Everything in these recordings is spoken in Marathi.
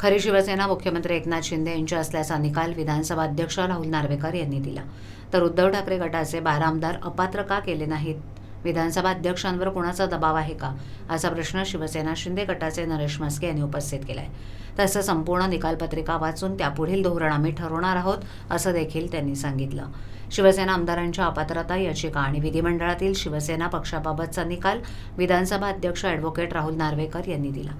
खरी शिवसेना मुख्यमंत्री एकनाथ शिंदे यांची असल्याचा निकाल विधानसभा अध्यक्ष राहुल नार्वेकर यांनी दिला. तर उद्धव ठाकरे गटाचे बारा आमदार अपात्र का केले नाहीत? विधानसभा अध्यक्षांवर कोणाचा दबाव आहे का? असा प्रश्न शिवसेना शिंदे गटाचे नरेश म्हस्के यांनी उपस्थित केला आहे तसं संपूर्ण निकालपत्रिका वाचून त्यापुढील धोरण आम्ही ठरवणार आहोत असं देखील त्यांनी सांगितलं. शिवसेना आमदारांच्या अपात्रता याचिका आणि विधिमंडळातील शिवसेना पक्षाबाबतचा निकाल विधानसभा अध्यक्ष ॲडव्होकेट राहुल नार्वेकर यांनी दिला.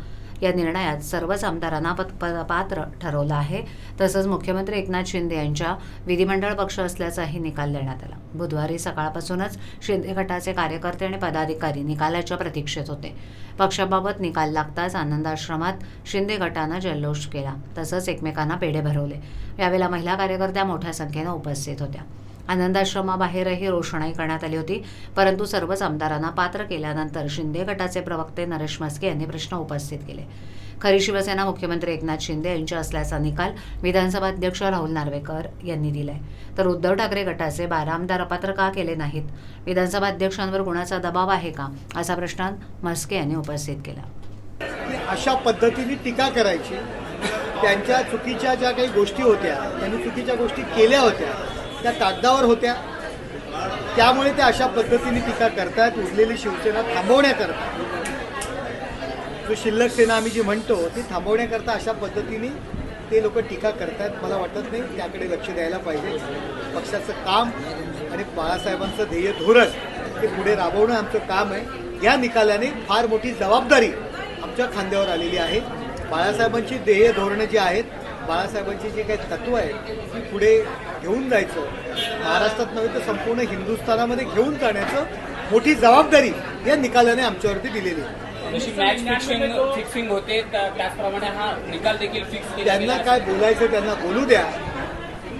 या निर्णयात सर्वच आमदारांना पत- पात्र ठरवलं आहे. तसंच मुख्यमंत्री एकनाथ शिंदे यांच्या विधिमंडळ पक्ष असल्याचाही निकाल देण्यात आला. बुधवारी सकाळपासूनच शिंदे गटाचे कार्यकर्ते आणि पदाधिकारी निकालाच्या प्रतीक्षेत होते. पक्षाबाबत निकाल लागताच आनंदाश्रमात शिंदे गटानं जल्लोष केला. तसंच एकमेकांना पेढे भरवले. यावेळेला महिला कार्यकर्त्या मोठ्या संख्येनं उपस्थित होत्या. आनंदाश्रमाबाहेरही रोषणाई करण्यात आली होती. परंतु सर्वच आमदारांना पात्र केल्यानंतर शिंदे गटाचे प्रवक्ते नरेश म्हस्के यांनी प्रश्न उपस्थित केले. खरी शिवसेना मुख्यमंत्री एकनाथ शिंदे यांच्या असल्याचा निकाल विधानसभा अध्यक्ष राहुल नार्वेकर यांनी दिलाय. तर उद्धव ठाकरे गटाचे बारा आमदार अपात्र का केले नाहीत? विधानसभा अध्यक्षांवर कुणाचा दबाव आहे का? असा प्रश्न म्हस्के यांनी उपस्थित केला. अशा पद्धतीने टीका करायची. त्यांच्या चुकीच्या ज्या काही गोष्टी होत्या त्यांनी चुकीच्या गोष्टी केल्या होत्या त्या कागदावर होत्या. त्यामुळे त्या अशा पद्धतीने टीका करतायत. उरलेली शिवसेना थांबवण्याकरता. जो शिल्लक सेना आम्ही जी म्हणतो ती थांबवण्याकरता अशा पद्धतीने ते लोक टीका करतायत. मला वाटत नाही त्याकडे लक्ष द्यायला पाहिजे. पक्षाचं काम आणि बाळासाहेबांचं ध्येय धोरण ते पुढे राबवणं आमचं काम आहे. या निकालाने फार मोठी जबाबदारी आमच्या खांद्यावर आलेली आहे. बाळासाहेबांची ध्येय धोरणं जी आहेत बाळासाहेबांची जी काही तत्व आहेत ती पुढे घेऊन जायचं. महाराष्ट्रात नव्हे तर संपूर्ण हिंदुस्थानामध्ये घेऊन जाण्याचं मोठी जबाबदारी या निकालाने आमच्यावरती दिलेली आहे. जशी मॅच फिक्सिंग फिक्सिंग होते त्या- त्याचप्रमाणे हा निकाल देखील फिक्स केला त्यांना काय बोलायचं त्यांना बोलू द्या.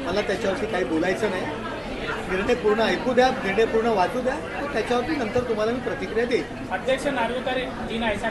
मला त्याच्यावरती काही बोलायचं नाही. निर्णय पूर्ण ऐकू द्या निर्णय पूर्ण वाचू द्या. त्याच्यावरती नंतर तुम्हाला मी प्रतिक्रिया देईन. अध्यक्ष नार्वेकर जी ऐसा